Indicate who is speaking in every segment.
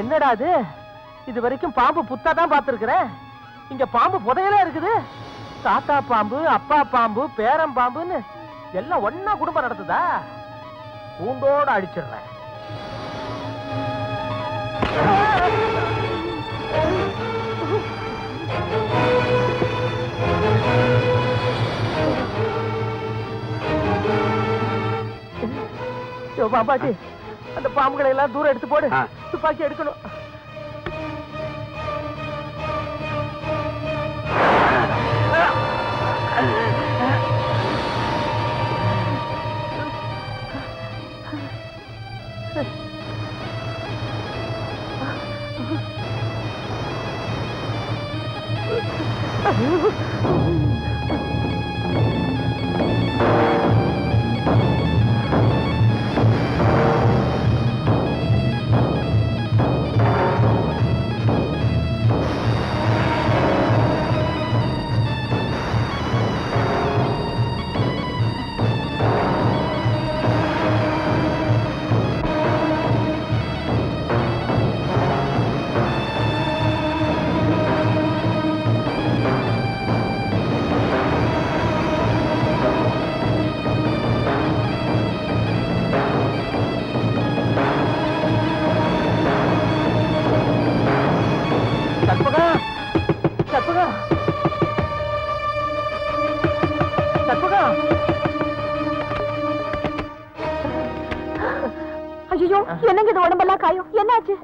Speaker 1: என்னடா இது இது வரைக்கும் பாம்பு புத்தா தான் பார்த்துருக்குறேன் இங்க பாம்பு புதையலா இருக்குது. தாத்தா பாம்பு அப்பா பாம்பு பேரம் பாம்புன்னு எல்லாம் ஒன்னா குடும்பம் நடத்துதா? பூண்டோட அடிச்சிடுறேன். யோ, அந்த பாம்புகளை எல்லாம் தூரம் எடுத்து போடு. துப்பாக்கி எடுக்கணும்
Speaker 2: என்னங்க இது உடம்பெல்லாம் காயும்? என்னாச்சு?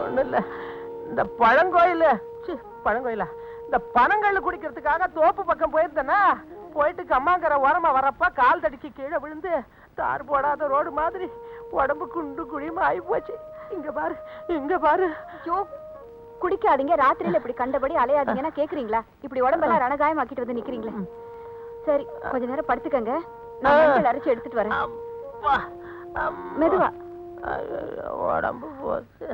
Speaker 1: ஒண்ணும் இல்ல இந்த பழங்கோயில. பழங்கோயிலா. இந்த பனங்கள்ளு குடிக்கிறதுக்காக தோப்பு பக்கம் போயிருந்தேனா போயிட்டு கம்மாங்கரை ஓரமா வரப்ப கால் தடிச்சு கீழே விழுந்து தார் போடாத ரோடு மாதிரி உடம்பு குண்டு குழியுமா ஆகி போச்சு. இங்க பாரு இங்க பாரு.
Speaker 2: குடிக்காதீங்க. ராத்திரியில இப்படி கண்டபடி அலையாதீங்கன்னா கேக்குறீங்களா? இப்படி உடம்பெல்லாம் ரணகாயமாக்கிட்டு வந்து நிக்கிறீங்களே. சரி கொஞ்ச நேரம் படுத்துக்கங்க. நான் அரைச்சு எடுத்துட்டு வரேன். மெதுவா.
Speaker 1: உடம்பு போச்சு.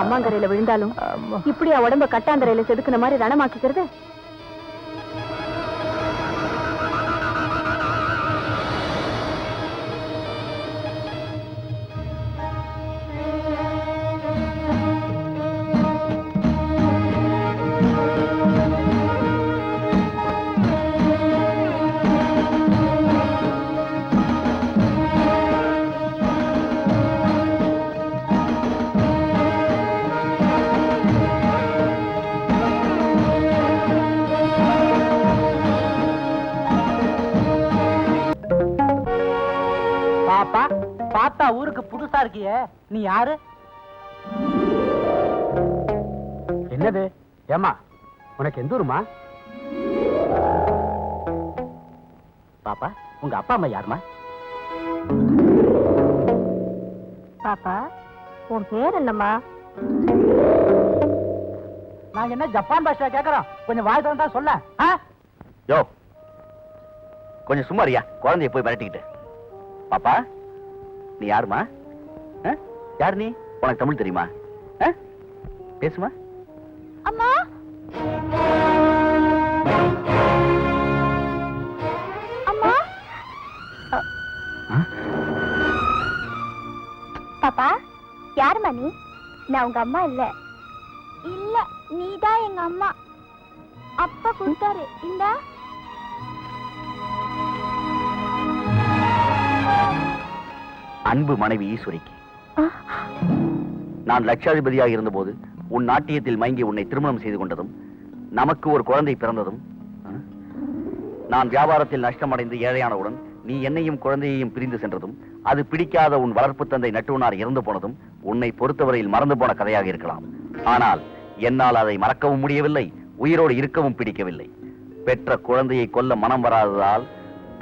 Speaker 2: கம்மாங்கரையில விழுந்தாலும்
Speaker 1: ஆமா.
Speaker 2: இப்படியா உடம்ப கட்டாந்தரையில செதுக்குன மாதிரி ரணமாக்கிக்கிறது
Speaker 1: புதுசா இருக்கியே. நீ யாரு?
Speaker 3: என்னது? ஏமா உனக்கு எந்த ஊருமா
Speaker 1: பாப்பா உங்க அப்பா அம்மா யாருமா
Speaker 2: பாப்பா உன் பேர் என்னம்மா?
Speaker 1: நாங்க என்ன ஜப்பான் பாஷா கேக்குறோம்? கொஞ்சம் வாய் திறந்தா சொல்ல?
Speaker 4: யோ கொஞ்சம் சும்மா குழந்தைய போய் மிரட்டிக்கிட்டு பாப்பா நீ யாருமா? யார் நீ? உனக்கு தமிழ் தெரியுமா? பேசுமா?
Speaker 2: அம்மா! அம்மா! பாப்பா யாரும்மா நீ? நான் உங்க அம்மா இல்ல. இல்ல நீதான் எங்க அம்மா. அப்பா கொடுத்தாரு. இந்தா.
Speaker 4: அன்பு மனைவி ஈஸ்வரிக்கு. நான் லட்சாதிபதியாக இருந்தபோது உன் நாட்டியத்தில் மயங்கி உன்னை திருமணம் செய்து கொண்டதும் நமக்கு ஒரு குழந்தை பிறந்ததும் நான் வியாபாரத்தில் நஷ்டமடைந்து ஏழையானவுடன் நீ என்னையும் குழந்தையையும் பிரிந்து சென்றதும் அது பிடிக்காத உன் வளர்ப்பு தந்தை நட்டுவனார் இறந்து போனதும் உன்னை பொறுத்தவரையில் மறந்து போன கதையாக இருக்கலாம். ஆனால் என்னால் அதை மறக்கவும் முடியவில்லை உயிரோடு இருக்கவும் பிடிக்கவில்லை. பெற்ற குழந்தையை கொல்ல மனம் வராததால்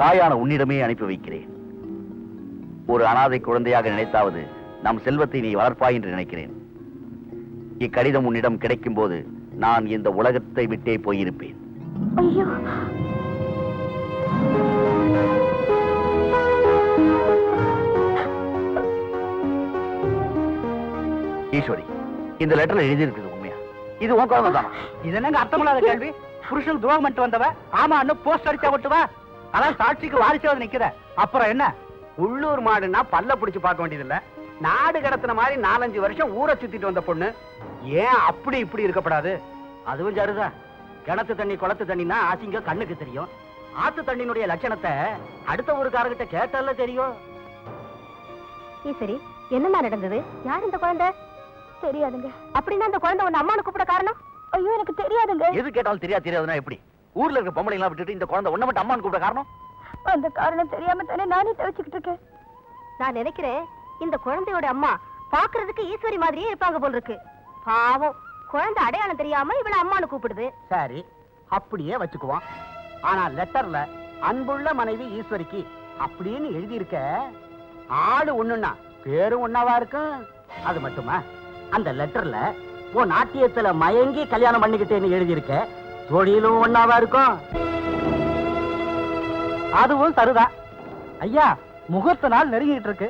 Speaker 4: தாயான உன்னிடமே அனுப்பி வைக்கிறேன். ஒரு அனாதை குழந்தையாக நினைத்தாவது நம் செல்வத்தை நீ வளர்ப்பாய் என்று நினைக்கிறேன். இக்கடிதம் உன்னிடம் கிடைக்கும் போது நான் இந்த உலகத்தை விட்டே போயிருப்பேன்.
Speaker 5: ஐயோ.
Speaker 4: ஈஸ்வரி இந்த லெட்டர்ல எழுதி இருக்குது உண்மையா? இது உன் குழந்தை தானா?
Speaker 3: இது என்னங்க அர்த்தமில்லாத கேள்வி? புருஷன் துரோகம் பண்ணிட்டு வந்தவ ஆமா போஸ்ட் அடிச்சா விட்டுவா அதான் சாட்சிக்கு வாரிசாவது நிக்கிற. அப்புறம் என்ன? உள்ளூர் மாடுன்னா பல்ல புடிச்சு பார்க்க வேண்டியதில்ல. நாடு கடத்தின மாதிரி நாலஞ்சு வருஷம் ஊரை சுத்திட்டு வந்த பொண்ணு. ஏன் அப்படி இப்படி இருக்கப்படாது? அதுவும் சரிதான் கிணத்து தண்ணி குளத்து தண்ணினா அசிங்க கண்ணுக்கு தெரியும். ஆத்து தண்ணியினுடைய லட்சணத்தை அடுத்த ஊருக்காரர்கிட்ட கேட்டால தெரியும்.
Speaker 5: சரி என்னமா நடந்தது? யார் இந்த குழந்தை? தெரியாதுங்க. அப்படின்னா அந்த குழந்தை உன்னை அம்மானு கூப்பிட காரணம்? ஐயோ எனக்கு தெரியாதுங்க.
Speaker 4: எது கேட்டாலும் தெரியாது தெரியாதுன்னா எப்படி? ஊர்ல இருக்க பொம்பளை எல்லாம் விட்டுட்டு இந்த குழந்தை ஒண்ணு மட்டும் அம்மான்னு கூப்பிட காரணம்?
Speaker 5: அந்த காரணம் தெரியாம தானே நானே தவிச்சுக்கிட்டு இருக்கேன். நான் நினைக்கிறேன் இந்த குழந்தையோட அம்மா பாக்குறதுக்கு ஈஸ்வரி மாதிரியே இருப்பாங்க போல இருக்கு பாவம் குழந்தை அடையாளம் தெரியாம இவள அம்மானு கூப்பிடுது.
Speaker 3: சரி அப்படியே வச்சுக்குவோம். ஆனா லெட்டர்ல அன்புள்ள மனைவி ஈஸ்வரிக்கு அப்படின்னு எழுதியிருக்க ஆளு ஒண்ணுன்னா பேரும் ஒண்ணாவா இருக்கும்? அது மட்டுமா? அந்த லெட்டர்ல உன் நாட்டியத்துல மயங்கி கல்யாணம் பண்ணிக்கிட்டேன்னு எழுதியிருக்க தொழிலும் ஒண்ணாவா இருக்கும்? அதுவும் தருதா ஐயா முகூர்த்த நாள் நெருங்கிட்டு இருக்கு.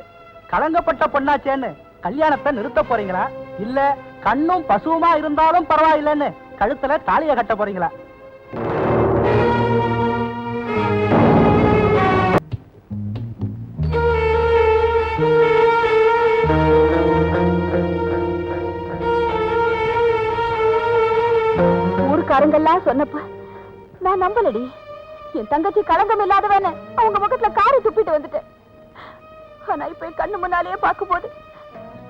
Speaker 3: கலங்கப்பட்ட பொண்ணாச்சேன்னு கல்யாணத்தை நிறுத்த போறீங்களா? இல்ல கண்ணும் பசுவுமா இருந்தாலும் பரவாயில்லைன்னு கழுத்துல தாலிய கட்ட போறீங்களா?
Speaker 5: ஊருக்காரங்கெல்லாம் சொன்னப்ப நான் நம்பலடி. என் தங்கச்சி களங்கம் இல்லாதவன அவங்க முகத்துல காரை துப்பிட்டு வந்துட்டேன். ஆனா இப்ப கண்ணு முன்னாலேயே பார்க்கும்போது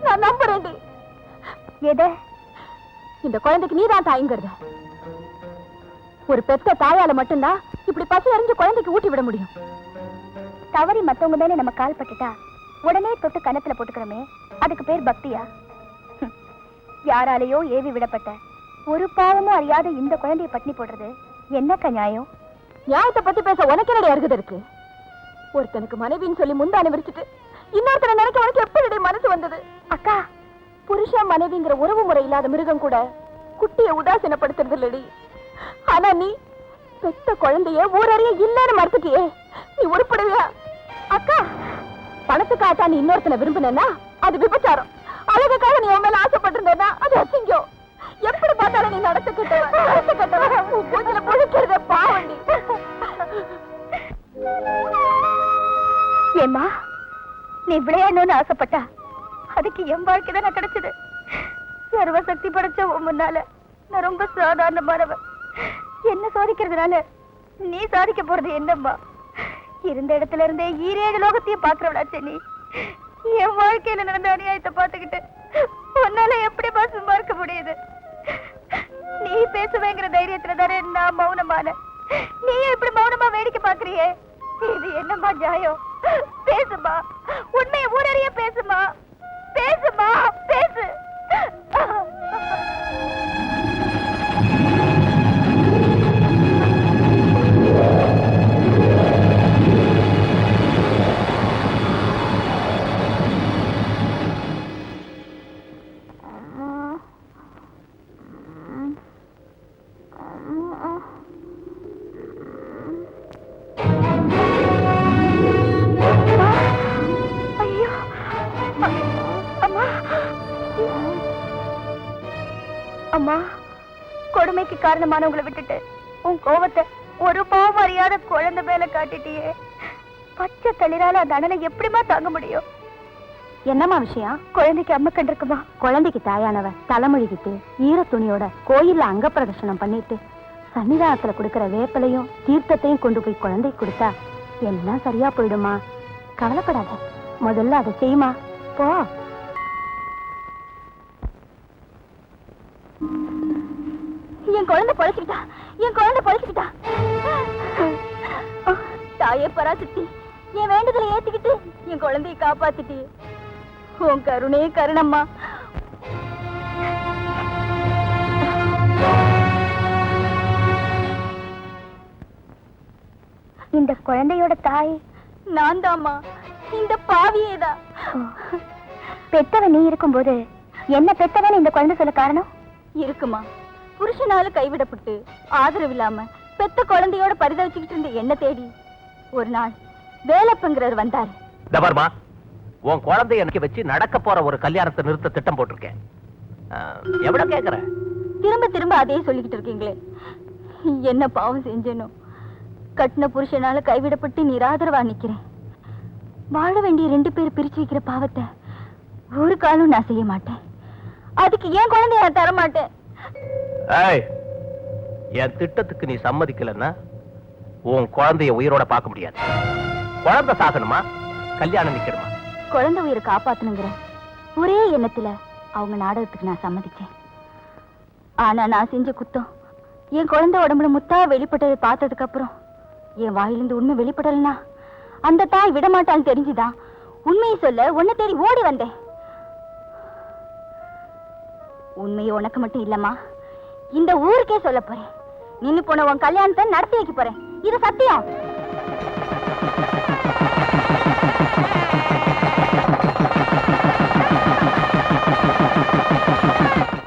Speaker 5: நான் நம்புறேன் எத? இந்த குழந்தைக்கு நீதான் தாய்ங்கிறத. ஒரு பெத்த தாயால மட்டும்தான் இப்படி பசி அறிஞ்சு குழந்தைக்கு ஊட்டி விட முடியும். தவறி மத்தவங்க மேல நம்ம கால் பட்டுட்டா உடனே தொட்டு கணத்துல போட்டுக்கிறோமே அதுக்கு பேர் பக்தியா? யாராலேயோ ஏவி விடப்பட்ட ஒரு பாவமும் அறியாத இந்த குழந்தைய பட்டினி போடுறது என்னக்கா நியாயம்? நியாயத்தை பத்தி பேச உனக்கு என்னடைய அருகதை இருக்கு? ஒருத்தனுக்கு மனைவின்னு சொல்லி முந்தானி விரிச்சிட்டு இன்னொருத்தனை நினைக்க உனக்கு எப்படி மனசு வந்தது? அக்கா புருஷன் மனைவிங்கிற உறவு முறை இல்லாத மிருகம் கூட குட்டியை உதாசீனப்படுத்துறது இல்லடி ஆனா நீ பெத்த குழந்தைய ஊரறிய இல்லன்னு மறுத்துட்டியே. நீ உருப்படுவியா? அக்கா பணத்துக்காக நீ இன்னொருத்தனை விரும்பினா அது விபச்சாரம். அழகுக்காக நீ உன் மேல ஆசைப்பட்டிருந்தா அது அசிங்கம். எப்படி பார்த்தாலும் நீ நடத்துக்கிட்ட கட்டவ நடத்த பாவண்டி. ஏம்மா நீ விளையாடணும்னு ஆசைப்பட்டா அதுக்கு என் வாழ்க்கை தான் கிடைச்சது. சர்வசக்தி படைச்ச உன் முன்னால நான் ரொம்ப சாதாரணமானவன். என்ன சாதிக்கிறதுனால நீ சாதிக்க போறது என்னம்மா? இருந்த இடத்துல இருந்தே ஈரேழு லோகத்தையும் பாக்குறவளாச்சே நீ. என் வாழ்க்கையில நடந்த அநியாயத்தை பார்த்துக்கிட்டு உன்னால எப்படி சும்மா இருக்க முடியுது? நீ பேசுவேங்கிற தைரியத்துல தானே நான் மௌனமான நீ இப்படி மௌனமா வேடிக்கை பாக்குறியே இது என்னம்மா ஜாயம் பேசுமா உண்மையை ஊரறிய பேசுமா பேசுமா பேசு. கொடுமைக்கு காரணமானவங்களை விட்டுட்டு உன் கோவத்தை ஒரு பாவம் அறியாத குழந்தை மேல காட்டிட்டியே. பச்சை தளிரால அந்த அண்ணனை எப்படிமா தாங்க முடியும்? என்னம்மா விஷயம்? குழந்தைக்கு அம்மா கண்டிருக்குமா? குழந்தைக்கு தாயானவ தலைமொழிகிட்டு ஈர துணியோட கோயில்ல அங்க பிரதர்ஷனம் பண்ணிட்டு சன்னிதானத்துல கொடுக்கிற வேப்பலையும் தீர்த்தத்தையும் கொண்டு போய் குழந்தைக்கு கொடுத்தா எல்லாம் சரியா போயிடுமா? கவலைப்படாத. முதல்ல அதை செய்யுமா போ. என் குழந்தை பொழைச்சுக்கிட்டா? என் குழந்தை பொழைச்சுக்கிட்டா? தாயே பராசக்தி
Speaker 6: என் வேண்டுதலை ஏத்துக்கிட்டு என் குழந்தையை காப்பாத்திட்டியே உன் கருணே கருணம்மா. இந்த குழந்தையோட தாய் நான் தாம்மா இந்த பாவியேதான் பெத்தவன் நீ இருக்கும்போது என்ன பெத்தவன் இந்த குழந்தை சொல்ல காரணம்? இருக்குமா. புருஷனால கைவிடப்பட்டு ஆதரவு இல்லாம பெத்த குழந்தையோட பரிதவிச்சுக்கிட்டு இருந்த என்ன தேடி ஒரு நாள் வேலப்பங்கிறவர் வந்தாரு.
Speaker 7: தபர்மா உன் குழந்தைய எனக்கு வச்சு நடக்க போற ஒரு கல்யாணத்தை நிறுத்த திட்டம் போட்டிருக்கேன். எவ்வளவு கேக்குற?
Speaker 6: திரும்ப திரும்ப அதே சொல்லிக்கிட்டு இருக்கீங்களே. என்ன பாவம் செஞ்சேனோ. கட்டின புருஷனால கைவிடப்பட்டு நிராதரவா நிக்கிறேன். வாழ வேண்டிய ரெண்டு பேர் பிரிச்சு வைக்கிற பாவத்தை ஒரு காலம் நான் செய்ய மாட்டேன். அதுக்கு ஏன் குழந்தைய தர மாட்டேன்
Speaker 7: என் திட்டத்துக்கு நீ சம்மதிக்கலன்னா உன் குழந்தைய உயிரோட பார்க்க முடியாது. குழந்தை சாகணுமா? கல்யாணம் நிக்கணுமா?
Speaker 6: குழந்தை உயிரை காப்பாத்தணுங்கிற ஒரே எண்ணத்துல அவங்க நாடகத்துக்கு நான் சம்மதிச்சேன். ஆனா நான் செஞ்ச குத்தம் என் குழந்தை உடம்புல முத்தா வெளிப்பட்டதை பார்த்ததுக்கு அப்புறம் என் வாயிலிருந்து உண்மை வெளிப்படலைன்னா அந்த தாய் விடமாட்டான்னு தெரிஞ்சுதான் உண்மையை சொல்ல உன்னை தேடி ஓடி வந்தேன். உண்மையை உனக்கு மட்டும் இல்லம்மா. இந்த ஊருக்கே சொல்ல போறேன். நின்னு போன உன் கல்யாணத்தை நடத்தி வைக்க போறேன். இது சத்தியம்.